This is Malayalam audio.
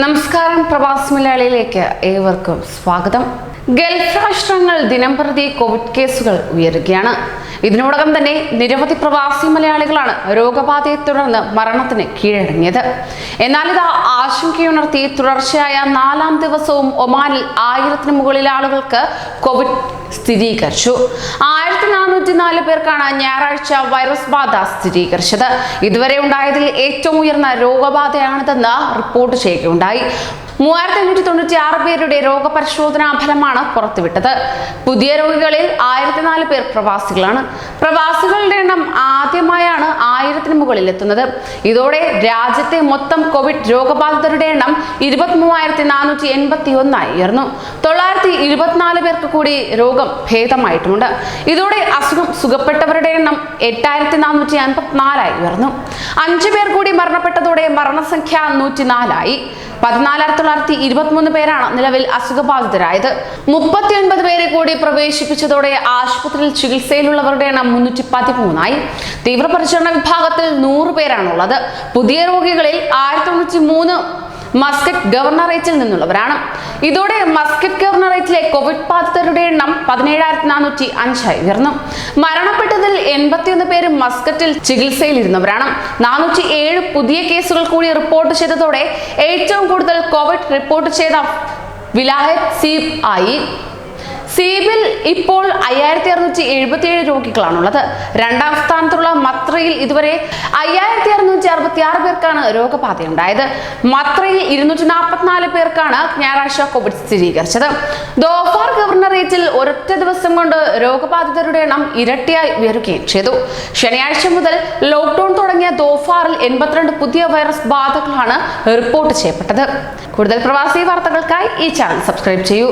നമസ്കാരം പ്രവാസി മലയാളിയിലേക്ക് ഏവർക്കും സ്വാഗതം. ഗൾഫ് രാഷ്ട്രങ്ങൾ ദിനം പ്രതി കോവിഡ് കേസുകൾ ഉയരുകയാണ്. ഇതിനോടകം തന്നെ നിരവധി പ്രവാസി മലയാളികളാണ് രോഗബാധയെ തുടർന്ന് മരണത്തിന് കീഴടങ്ങിയത്. എന്നാൽ ഇത് ആശങ്കയുണർത്തി തുടർച്ചയായ നാലാം ദിവസവും ഒമാനിൽ ആയിരത്തിന് മുകളിൽ ആളുകൾക്ക് കോവിഡ് സ്ഥിരീകരിച്ചു. ആയിരത്തി നാനൂറ്റി നാല് പേർക്കാണ് ഞായറാഴ്ച വൈറസ് ബാധ സ്ഥിരീകരിച്ചത്. ഇതുവരെ ഉണ്ടായതിൽ ഏറ്റവും ഉയർന്ന രോഗബാധയാണിതെന്ന് റിപ്പോർട്ട് ചെയ്യുകയുണ്ടായി. മൂവായിരത്തി അഞ്ഞൂറ്റി തൊണ്ണൂറ്റി ആറ് പേരുടെ രോഗപരിശോധനാ ഫലമാണ് പുറത്തുവിട്ടത്. പുതിയ രോഗികളിൽ ആയിരത്തി നാല് പേർ പ്രവാസികളാണ്. പ്രവാസികളുടെ എണ്ണം ആയിരത്തിന് മുകളിൽ എത്തുന്നത് ഇതോടെ രാജ്യത്തെ മൊത്തം കോവിഡ് രോഗബാധിതരുടെ എണ്ണം ഇരുപത്തി മൂവായിരത്തി നാനൂറ്റി എൺപത്തി ഒന്നായി ഉയർന്നു. തൊള്ളായിരത്തി ഇരുപത്തിനാല് പേർക്ക് കൂടി രോഗം ഭേദമായിട്ടുമുണ്ട്. ഇതോടെ അസുഖം സുഖപ്പെട്ടവരുടെ എണ്ണം എട്ടായിരത്തി നാനൂറ്റി അൻപത്തിനാലായി ഉയർന്നു. അഞ്ചു പേർ കൂടി മരണപ്പെട്ടതോടെ മരണസംഖ്യ നൂറ്റിനാലായി. പതിനാലായിരത്തി തൊള്ളായിരത്തി ഇരുപത്തിമൂന്ന് പേരാണ് നിലവിൽ അസുഖബാധിതരായത്. മുപ്പത്തിയൊൻപത് പേരെ കൂടി പ്രവേശിപ്പിച്ചതോടെ ആശുപത്രിയിൽ ചികിത്സയിലുള്ളവരുടെ എണ്ണം മുന്നൂറ്റി പതിമൂന്നായി. തീവ്രപരിചരണ വിഭാഗത്തിൽ നൂറ് പേരാണുള്ളത്. പുതിയ രോഗികളിൽ ആയിരത്തി തൊണ്ണൂറ്റി മൂന്ന് മസ്കറ്റ് ഗവർണറേറ്റിൽ നിന്നുള്ളവരാണ്. ഇതോടെ മസ്കറ്റ് ഗവർണറേറ്റിലെ കോവിഡ് ബാധിതരുടെ എണ്ണം പതിനേഴായിരത്തി നാനൂറ്റി അഞ്ചായി ഉയർന്നു. മരണപ്പെട്ടതിൽ എൺപത്തിയൊന്ന് പേര് മസ്കറ്റിൽ ചികിത്സയിലിരുന്നവരാണ്. നാനൂറ്റി ഏഴ് പുതിയ കേസുകൾ കൂടി റിപ്പോർട്ട് ചെയ്തതോടെ ഏറ്റവും കൂടുതൽ കോവിഡ് റിപ്പോർട്ട് ചെയ്ത വിലായത്ത് സീബ് ആയി. സീബിൽ ഇപ്പോൾ അയ്യായിരത്തി അറുന്നൂറ്റി എഴുപത്തി ഏഴ് രോഗികളാണുള്ളത്. രണ്ടാം സ്ഥാനത്തുള്ള മത്രയിൽ ഇതുവരെ അയ്യായിരത്തി അറുന്നൂറ്റി അറുപത്തി ആറ് പേർക്കാണ് രോഗബാധയുണ്ടായത്. മത്രയിൽ ഇരുന്നൂറ്റി നാൽപ്പത്തിനാല് പേർക്കാണ് ഞായറാഴ്ച കോവിഡ് സ്ഥിരീകരിച്ചത്. ദോഫാർ ഗവർണറേറ്റിൽ ഒരൊറ്റ ദിവസം കൊണ്ട് രോഗബാധിതരുടെ എണ്ണം ഇരട്ടിയായി ഉയരുകയും ചെയ്തു. ശനിയാഴ്ച മുതൽ ലോക്ക്ഡൌൺ തുടങ്ങിയ ദോഫാറിൽ എൺപത്തിരണ്ട് പുതിയ വൈറസ് ബാധകളാണ് റിപ്പോർട്ട് ചെയ്യപ്പെട്ടത്. കൂടുതൽ പ്രവാസി വാർത്തകൾക്കായി ഈ ചാനൽ സബ്സ്ക്രൈബ് ചെയ്യൂ.